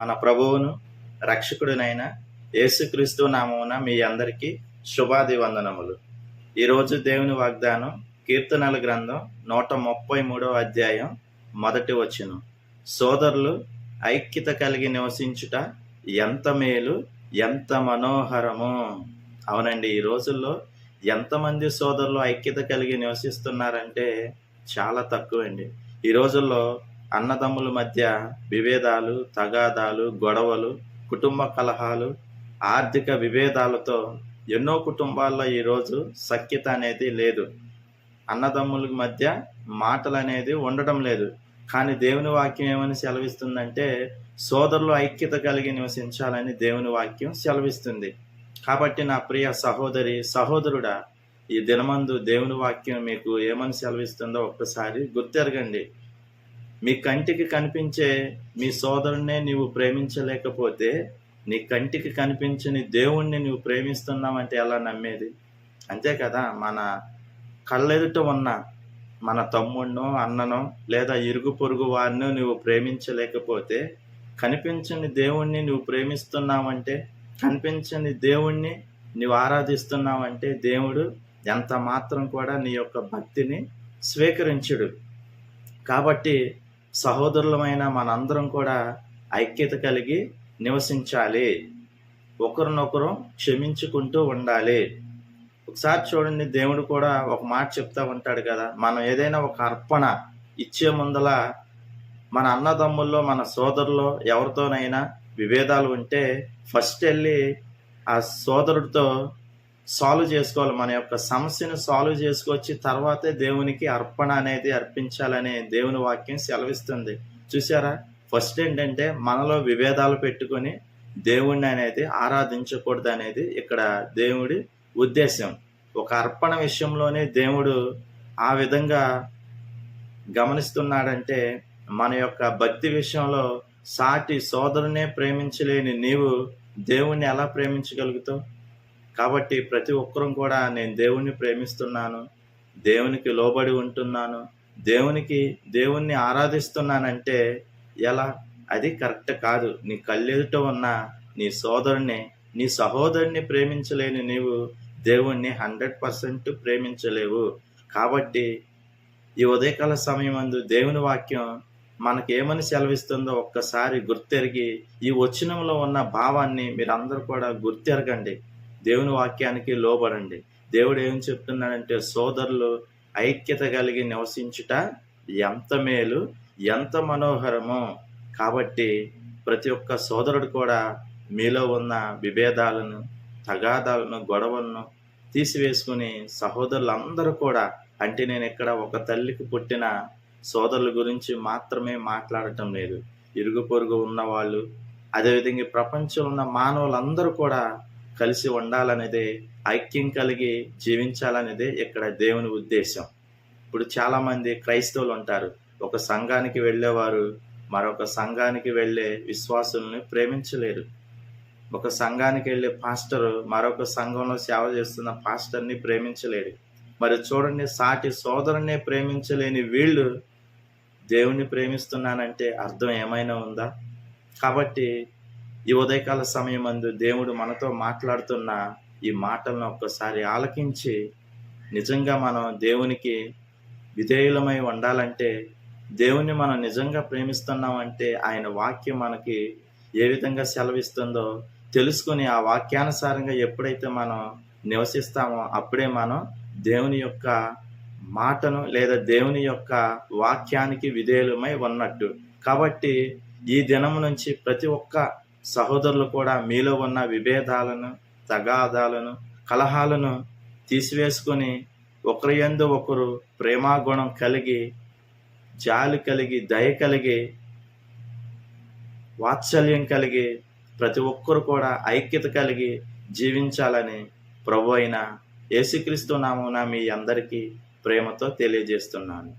మన ప్రభువును రక్షకుడినైన యేసుక్రీస్తు నామమున మీ అందరికీ శుభాది వందనములు ఈరోజు దేవుని వాగ్దానం కీర్తనల గ్రంథం నూట ముప్పై మూడవ అధ్యాయం మొదటి వచ్చును సోదరులు ఐక్యత కలిగి నివసించుట ఎంత మేలు ఎంత మనోహరము. అవునండి ఈ రోజుల్లో ఎంతమంది సోదరులు ఐక్యత కలిగి నివసిస్తున్నారంటే చాలా తక్కువ అండి ఈ రోజుల్లో అన్నదమ్ముల మధ్య విభేదాలు తగాదాలు గొడవలు కుటుంబ కలహాలు ఆర్థిక విభేదాలతో ఎన్నో కుటుంబాల్లో ఈరోజు సఖ్యత అనేది లేదు. అన్నదమ్ముల మధ్య మాటలు అనేది ఉండడం లేదు. కానీ దేవుని వాక్యం ఏమని సెలవిస్తుందంటే సోదరులు ఐక్యత కలిగి నివసించాలని దేవుని వాక్యం సెలవిస్తుంది. కాబట్టి నా ప్రియ సహోదరి సహోదరుడా ఈ దినమందు దేవుని వాక్యం మీకు ఏమని సెలవిస్తుందో ఒక్కసారి గుర్తెరగండి. మీ కంటికి కనిపించే మీ సోదరుణ్ణే నీవు ప్రేమించలేకపోతే నీ కంటికి కనిపించని దేవుణ్ణి నువ్వు ప్రేమిస్తున్నావంటే ఎలా నమ్మేది? అంతే కదా మన కళ్ళెదుట ఉన్న మన తమ్ముడినో అన్ననో లేదా ఇరుగు పొరుగు వారినో నువ్వు ప్రేమించలేకపోతే కనిపించని దేవుణ్ణి నువ్వు ప్రేమిస్తున్నావంటే కనిపించని దేవుణ్ణి నువ్వు ఆరాధిస్తున్నావంటే దేవుడు ఎంత మాత్రం కూడా నీ యొక్క భక్తిని స్వీకరించుడు. కాబట్టి సహోదరులమైన మనందరం కూడా ఐక్యత కలిగి నివసించాలి. ఒకరినొకరు క్షమించుకుంటూ ఉండాలి. ఒకసారి చూడండి దేవుడు కూడా ఒక మాట చెప్తా ఉంటాడు కదా మనం ఏదైనా ఒక అర్పణ ఇచ్చే ముందల మన అన్నదమ్ముల్లో మన సోదరులో ఎవరితోనైనా విభేదాలు ఉంటే ఫస్ట్ వెళ్ళి ఆ సోదరుడితో సాల్వ్ చేసుకోవాలి. మన యొక్క సమస్యను సాల్వ్ చేసుకొచ్చి తర్వాతే దేవునికి అర్పణ అనేది అర్పించాలని దేవుని వాక్యం సెలవిస్తుంది. చూసారా ఫస్ట్ ఏంటంటే మనలో విభేదాలు పెట్టుకొని దేవుణ్ణి అనేది ఆరాధించకూడదు అనేది ఇక్కడ దేవుడి ఉద్దేశం ఒక అర్పణ విషయంలోనే దేవుడు ఆ విధంగా గమనిస్తున్నాడంటే మన యొక్క భక్తి విషయంలో సాటి సోదరునే ప్రేమించలేని నీవు దేవుణ్ణి ఎలా ప్రేమించగలుగుతావు? కాబట్టి ప్రతి ఒక్కరం కూడా నేను దేవుణ్ణి ప్రేమిస్తున్నాను దేవునికి లోబడి ఉంటున్నాను దేవునికి దేవుణ్ణి ఆరాధిస్తున్నానంటే ఎలా? అది కరెక్ట్ కాదు. నీ కళ్ళెదుట ఉన్న నీ సోదరుని నీ సహోదరుని ప్రేమించలేని నీవు దేవుణ్ణి హండ్రెడ్ పర్సెంట్ ప్రేమించలేవు. కాబట్టి ఈ ఉదయకాల సమయం అందు దేవుని వాక్యం మనకేమని సెలవిస్తుందో ఒక్కసారి గుర్తెరిగి ఈ వచనంలో ఉన్న భావాన్ని మీరందరూ కూడా గుర్తెరగండి. దేవుని వాక్యానికి లోబడండి. దేవుడు ఏం చెప్తున్నాడంటే సోదరులు ఐక్యత కలిగి నివసించుట ఎంత మేలు ఎంత మనోహరమో. కాబట్టి ప్రతి ఒక్క సోదరుడు కూడా మీలో ఉన్న విభేదాలను తగాదాలను గొడవలను తీసివేసుకుని సహోదరులందరూ కూడా అంటే నేను ఇక్కడ ఒక తల్లికి పుట్టిన సోదరుల గురించి మాత్రమే మాట్లాడటం లేదు. ఇరుగు పొరుగు ఉన్నవాళ్ళు అదేవిధంగా ప్రపంచంలో ఉన్న మానవులందరూ కూడా కలిసి ఉండాలనేదే ఐక్యం కలిగి జీవించాలనేదే ఇక్కడ దేవుని ఉద్దేశం. ఇప్పుడు చాలామంది క్రైస్తవులు ఉంటారు. ఒక సంఘానికి వెళ్ళేవారు మరొక సంఘానికి వెళ్ళే విశ్వాసుల్ని ప్రేమించలేరు. ఒక సంఘానికి వెళ్ళే పాస్టర్ మరొక సంఘంలో సేవ చేస్తున్న పాస్టర్ని ప్రేమించలేడు. మరి చూడండి సాటి సోదరునే ప్రేమించలేని వీళ్ళు దేవుణ్ణి ప్రేమిస్తున్నానంటే అర్థం ఏమైనా ఉందా? కాబట్టి ఈ ఉదయకాల సమయమందు అందు దేవుడు మనతో మాట్లాడుతున్న ఈ మాటలను ఒక్కసారి ఆలకించి నిజంగా మనం దేవునికి విధేయులమై ఉండాలంటే దేవుణ్ణి మనం నిజంగా ప్రేమిస్తున్నామంటే ఆయన వాక్యం మనకి ఏ విధంగా సెలవిస్తుందో తెలుసుకుని ఆ వాక్యానుసారంగా ఎప్పుడైతే మనం నివసిస్తామో అప్పుడే మనం దేవుని యొక్క మాటను లేదా దేవుని యొక్క వాక్యానికి విధేయులమై ఉన్నట్టు. కాబట్టి ఈ దినం నుంచి ప్రతి ఒక్క సహోదరులు కూడా మీలో ఉన్న విభేదాలను తగాదాలను కలహాలను తీసివేసుకొని ఒకరి ఎందు ఒకరు ప్రేమాగుణం కలిగి జాలి కలిగి దయ కలిగి వాత్సల్యం కలిగి ప్రతి ఒక్కరు కూడా ఐక్యత కలిగి జీవించాలని ప్రభు అయిన యేసుక్రీస్తు నామున మీ అందరికీ ప్రేమతో తెలియజేస్తున్నాను.